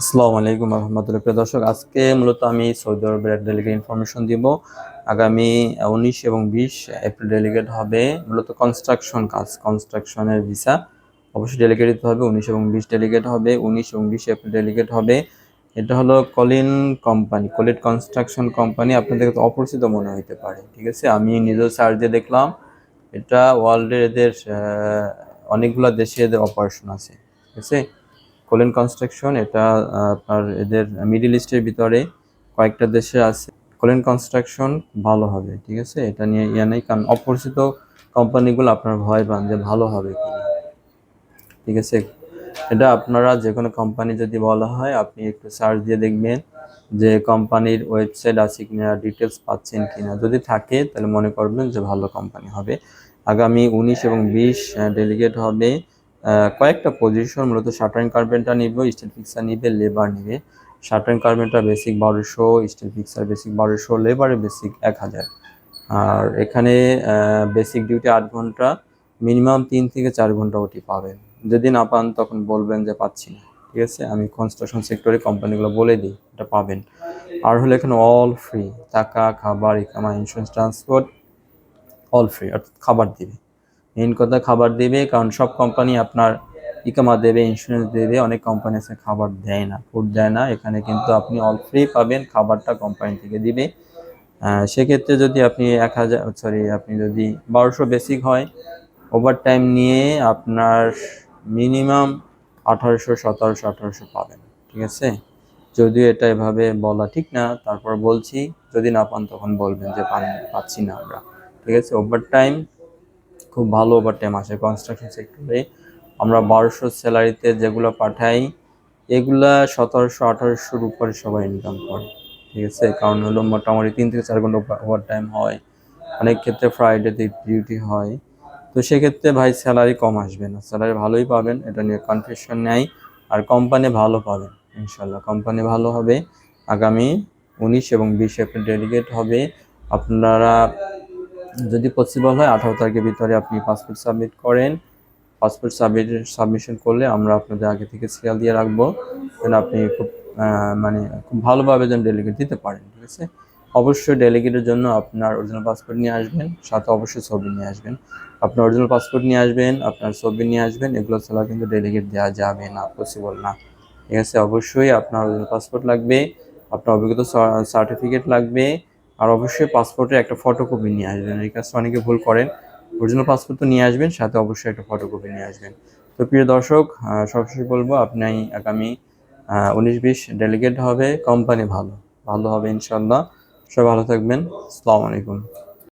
আসসালামু আলাইকুম রহমতুল্লাহ। প্রিয় দর্শক, আজকে মূলত আমি সৌদি আরবের এক ডেলিগেট ইনফরমেশন দিব। আগামী উনিশ এবং বিশ এপ্রিল ডেলিগেট হবে মূলত কনস্ট্রাকশন কাজ কনস্ট্রাকশনের ভিসা অবশ্যই ডেলিগেট দিতে হবে, উনিশ এবং বিশ ডেলিগেট হবে, উনিশ এবং বিশ এপ্রিল ডেলিগেট হবে। এটা হলো কলিন কোম্পানি কলিট কনস্ট্রাকশন কোম্পানি আপনাদের কাছে অপরিচিত মনে হইতে পারে, ঠিক আছে? আমি নিজেও সার্চ দিয়ে দেখলাম, এটা ওয়ার্ল্ডের এদের অনেকগুলো দেশে এদের অপারেশন আছে, ঠিক আছে? কোলেন কনস্ট্রাকশন, এটা আপনার এদের মিডিল ইস্টের ভিতরে কয়েকটা দেশে আছে। কোলেন কনস্ট্রাকশন ভালো হবে, ঠিক আছে? এটা নিয়ে ইয়া নেই, কারণ অপরিচিত কোম্পানিগুলো আপনার ভয় পান যে ভালো হবে ঠিক আছে? এটা আপনারা যে কোনো কোম্পানি যদি বলা হয়, আপনি একটু সার্চ দিয়ে দেখবেন যে কোম্পানির ওয়েবসাইট আছে কিনা ডিটেলস পাচ্ছেন কিনা। যদি থাকে, তাহলে মনে করবেন যে ভালো কোম্পানি হবে। আগামী উনিশ এবং বিশ ডেলিগেট হবে কয়েকটা পজিশন মূলত শাটারিং কার্পেন্টার নিবে স্টিল ফিক্সার নিবে লেবার নিবে। শাটারিং কার্পেন্টার বেসিক বারোশো স্টিল ফিক্সার বেসিক বারোশো লেবারে বেসিক এক হাজার। আর এখানে বেসিক ডিউটি আট ঘণ্টা মিনিমাম তিন থেকে চার ঘণ্টা ওটি পাবেন। যদি না পান, তখন বলবেন যে পাচ্ছি না। ঠিক আছে? আমি কনস্ট্রাকশন সেক্টরে কোম্পানিগুলো বলে দিই, এটা পাবেন। আর হলো এখানে অল ফ্রি টাকা, খাবার, ইকামা ইন্স্যুরেন্স ট্রান্সপোর্ট অল ফ্রি অর্থাৎ খাবার দিবে। কথা খাবার দেবে, কারণ সব কোম্পানি আপনার ইকামা দেবে ইন্স্যুরেন্স দেবে, অনেক কোম্পানি আছে খাবার দেয় না ফুড দেয় না, এখানে কিন্তু আপনি অল ফ্রি পাবেন খাবারটা কোম্পানি থেকে দিবে। সেক্ষেত্রে যদি আপনি এক হাজার সরি আপনি যদি বারোশো বেসিক হয় ওভার টাইম নিয়ে আপনার মিনিমাম আঠারোশো, সতেরোশো, আঠারোশো পাবেন, ঠিক আছে? যদিও এটা এভাবে বলা ঠিক না, তারপর বলছি, যদি না পান তখন বলবেন যে পান, পাচ্ছি না আমরা, ঠিক আছে? ওভার টাইম খুব ভালো ওভার টাইম আসে কনস্ট্রাকশন সেক্টরে আমরা বারোশো স্যালারিতে যেগুলো পাঠাই, এগুলা সতেরোশো, আঠারোশোর উপরে সবাই ইনকাম করে। ঠিক আছে? কারণ হলো মোটামুটি তিন থেকে চার ঘণ্টা ওভার টাইম হয়। অনেক ক্ষেত্রে ফ্রাইডেতে ডিউটি হয়। তো সেক্ষেত্রে ভাই স্যালারি কম আসবে না। স্যালারি ভালোই পাবেন, এটা নিয়ে কনফিউশন নেই। আর কোম্পানি ভালো পাবেন ইনশাল্লাহ কোম্পানি ভালো হবে, আগামী উনিশ এবং বিশ এপ্রিল ডেলিগেট হবে। আপনারা যদি পসিবল হয়, আঠারো তারিখের ভিতরে আপনি পাসপোর্ট সাবমিট করেন। পাসপোর্ট সাবমিট সাবমিশন করলে আমরা আপনাদের আগে থেকে সিরিয়াল দিয়ে রাখব। যেন আপনি খুব মানে খুব ভালোভাবে যেন ডেলিগেট দিতে পারেন, ঠিক আছে? অবশ্যই ডেলিগেটের জন্য আপনার অরিজিনাল পাসপোর্ট নিয়ে আসবেন, সাথে অবশ্যই ছবি নিয়ে আসবেন। আপনার অরিজিনাল পাসপোর্ট নিয়ে আসবেন, আপনার ছবি নিয়ে আসবেন, এগুলো ছাড়া কিন্তু ডেলিগেট দেওয়া যাবে না পসিবল না। ঠিক আছে? অবশ্যই আপনার অরিজিনাল পাসপোর্ট লাগবে, আপনার অভিজ্ঞতা সার্টিফিকেট লাগবে আর অবশ্যই পাসপোর্টের একটা ফটোকপি নিয়ে আসবেন। এই কাজটা অনেকে ভুল করেন। অরিজিনাল পাসপোর্ট তো নিয়ে আসবেন, সাথে অবশ্যই একটা ফটোকপি নিয়ে আসবেন। তো প্রিয় দর্শক সবশেষ বলব আপনি আগামী উনিশ বিশ ডেলিগেট হবে কোম্পানি ভালো। ভালো হবে ইনশাল্লাহ সবাই ভালো থাকবেন। আসসালামু আলাইকুম।